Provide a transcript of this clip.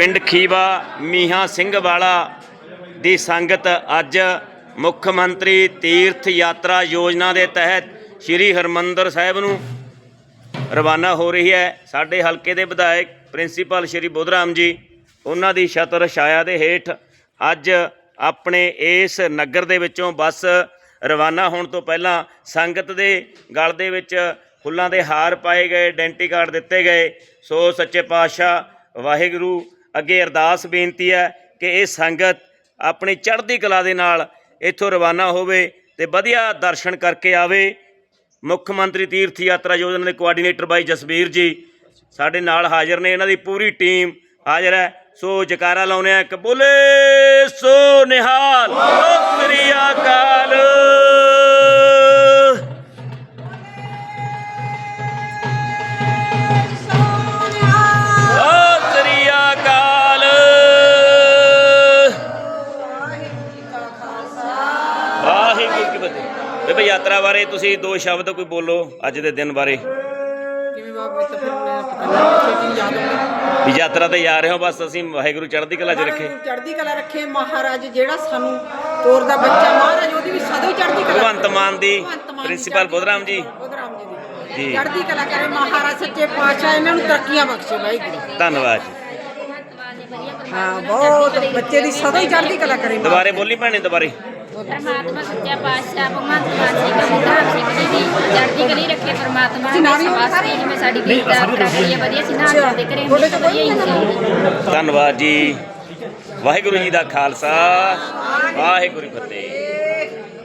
ਪਿੰਡ ਖੀਵਾ ਮੀਹਾਂ ਸਿੰਘ ਵਾਲਾ ਦੀ ਸੰਗਤ ਅੱਜ ਮੁੱਖ ਮੰਤਰੀ ਤੀਰਥ ਯਾਤਰਾ ਯੋਜਨਾ ਦੇ ਤਹਿਤ ਸ੍ਰੀ ਹਰਮੰਦਰ ਸਾਹਿਬ ਨੂੰ ਰਵਾਨਾ ਹੋ ਰਹੀ ਹੈ। ਸਾਡੇ ਹਲਕੇ ਦੇ ਵਿਧਾਇਕ ਪ੍ਰਿੰਸੀਪਲ ਸ਼੍ਰੀ ਬੁੱਧਰਾਮ ਜੀ, ਉਹਨਾਂ ਦੀ ਛਤਰ ਛਾਇਆ ਦੇ ਹੇਠ ਅੱਜ ਆਪਣੇ ਇਸ ਨਗਰ ਦੇ ਵਿੱਚੋਂ ਬੱਸ ਰਵਾਨਾ ਹੋਣ ਤੋਂ ਪਹਿਲਾਂ ਸੰਗਤ ਦੇ ਗਲ ਦੇ ਵਿੱਚ ਫੁੱਲਾਂ ਦੇ ਹਾਰ ਪਾਏ ਗਏ ਆਇਡੈਂਟੀ ਕਾਰਡ ਦਿੱਤੇ ਗਏ। ਸੋ ਸੱਚੇ ਪਾਤਸ਼ਾਹ ਵਾਹਿਗੁਰੂ ਅੱਗੇ ਅਰਦਾਸ ਬੇਨਤੀ ਹੈ ਕਿ ਇਹ ਸੰਗਤ ਆਪਣੀ ਚੜ੍ਹਦੀ ਕਲਾ ਦੇ ਨਾਲ ਇੱਥੋਂ ਰਵਾਨਾ ਹੋਵੇ ਤੇ ਵਧੀਆ ਦਰਸ਼ਨ ਕਰਕੇ ਆਵੇ। ਮੁੱਖ ਮੰਤਰੀ ਤੀਰਥ ਯਾਤਰਾ ਯੋਜਨਾ ਦੇ ਕੋਆਰਡੀਨੇਟਰ ਬਾਈ ਜਸਬੀਰ ਜੀ, ਸਾਡੇ ਨਾਲ ਹਾਜ਼ਰ ਨੇ, ਇਹਨਾਂ ਦੀ ਪੂਰੀ ਟੀਮ ਹਾਜ਼ਰ ਹੈ। ਸੋ ਜਕਾਰਾ ਲਾਉਨੇ ਆ ਕਬੂਲੇ ਸੋ ਨਿਹਾਲ। ਬੇਬੇ ਯਾਤਰਾ ਬਾਰੇ ਤੁਸੀਂ ਦੋ ਸ਼ਬਦ ਕੋਈ ਬੋਲੋ ਅੱਜ ਦੇ ਦਿਨ ਬਾਰੇ। ਕਿਵੇਂ ਬਾਬਾ ਤਾਂ ਫਿਰ ਮੈਂ ਪਤਾ ਨਹੀਂ ਛੇਤੀ ਯਾਦ ਆਉਂਦਾ ਵੀ ਯਾਤਰਾ ਤੇ ਜਾ ਰਹੇ ਹੋ ਬਸ ਅਸੀਂ ਵਾਹਿਗੁਰੂ ਚੜ੍ਹਦੀ ਕਲਾ 'ਚ ਰੱਖੇ। ਚੜ੍ਹਦੀ ਕਲਾ ਰੱਖੇ ਮਹਾਰਾਜ ਜਿਹੜਾ ਸਾਨੂੰ ਤੋਰਦਾ ਬੱਚਾ ਮਹਾਰਾਜ ਉਹਦੀ ਵੀ ਸਦਾ ਹੀ ਚੜ੍ਹਦੀ ਕਲਾ ਭਗਵੰਤ ਮਾਨ ਦੀ ਪ੍ਰਿੰਸੀਪਲ ਬੁੱਧਰਾਮ ਜੀ। ਬੁੱਧਰਾਮ ਜੀ ਜੀ। ਦੀ ਚੜ੍ਹਦੀ ਕਲਾ ਕਰੇ ਮਹਾਰਾਜ ਸੱਚੇ ਪਾਤਸ਼ਾਹ ਇਹਨਾਂ ਨੂੰ ਤਰੱਕੀਆਂ ਬਖਸ਼ੇ ਵਾਹਿਗੁਰੂ। ਧੰਨਵਾਦ ਜੀ। ਹਾਂ ਬਹੁਤ ਬੱਚੇ ਦੀ ਸਦਾ ਹੀ ਚੜ੍ਹਦੀ ਕਲਾ ਕਰੇ ਦੁਬਾਰੇ ਬੋਲੀ ਭੈਣੇ ਦੁਬਾਰੇ। ਪਰਮਾਤਮਾ ਸੱਚਾ ਪਾਤਸ਼ਾਹ ਭਗਵੰਤ ਮਾਨ ਸਿੰਘ ਬੁੱਧਰਾਮ ਸਿੰਘ ਜੀ। ਦੀ ਚੜ੍ਹਦੀ ਕਲੀ ਰੱਖੇ ਪਰਮਾਤਮਾ ਜੀ, ਨਾਲ ਹੀ? ਨੇ ਹੋ ਸਵਾਸ ਜਿਵੇਂ ਸਾਡੀ ਗੀਤ ਦਾ ਕਰੀ ਹੈ। ਵਧੀਆ ਸੀ ਨਾ ਕਰਦੇ ਕਰੇ ਹਮੇਸ਼ਾ ਵਧੀਆ ਹੀ ਹੁੰਦੀ ਧੰਨਵਾਦ ਜੀ। ਵਾਹਿਗੁਰੂ ਜੀ ਦਾ ਖਾਲਸਾ। ਵਾਹਿਗੁਰੂ ਫਤਿਹ।